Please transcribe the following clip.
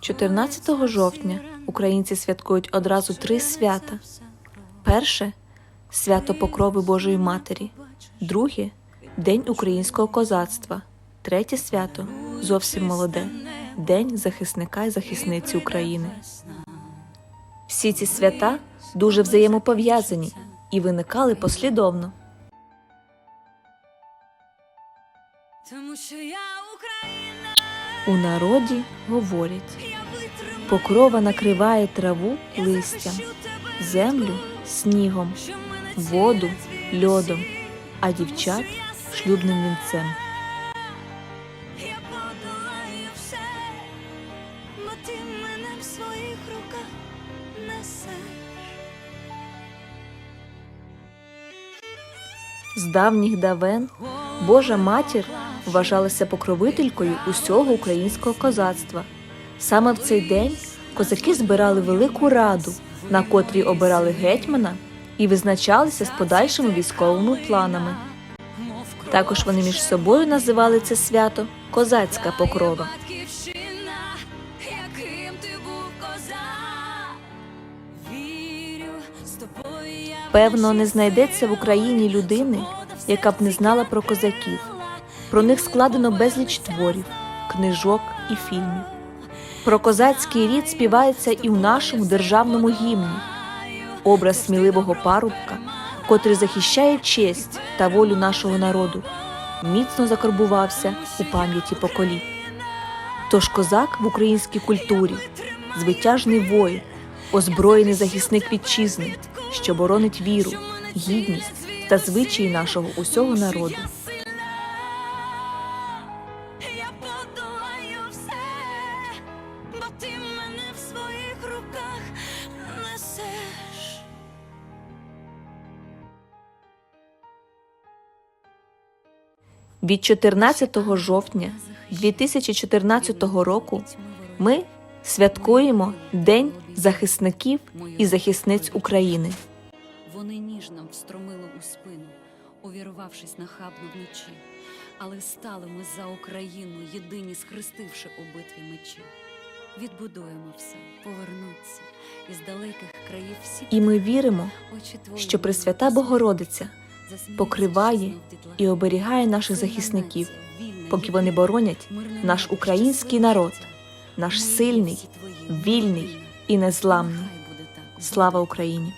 14 жовтня українці святкують одразу три свята: перше свято Покрови Божої Матері, друге День українського козацтва, третє свято зовсім молоде День захисника і захисниці України. Всі ці свята дуже взаємопов'язані і виникали послідовно. Тому що я Україна, У народі говорять: покрова накриває траву листям, землю снігом, воду льодом, а дівчат шлюбним вінцем. З давніх давен Божа матір вважалася покровителькою усього українського козацтва. Саме в цей день козаки збирали велику раду, на котрій обирали гетьмана і визначалися з подальшими військовими планами. Також вони між собою називали це свято Козацька покрова. Певно, не знайдеться в Україні людини, яка б не знала про козаків. Про них складено безліч творів, книжок і фільмів. Про козацький рід співається і в нашому державному гімні. Образ сміливого парубка, котрий захищає честь та волю нашого народу, міцно закарбувався у пам'яті поколінь. Тож козак в українській культурі звитяжний воїн, озброєний захисник вітчизни, що боронить віру, гідність та звичаї нашого усього народу. Від 14 жовтня 2014 року ми святкуємо День захисників і захисниць України. Вони ніжно встромили у спину, увірвавшись нахабно вночі. Але стали ми за Україну, єдині схрестивши у битві мечі. Відбудуємо все, повернуться із далеких країв всі І ми віримо, що Пресвята. Богородиця покриває і оберігає наших захисників, поки вони боронять наш український народ, наш сильний, вільний і незламний. Слава Україні!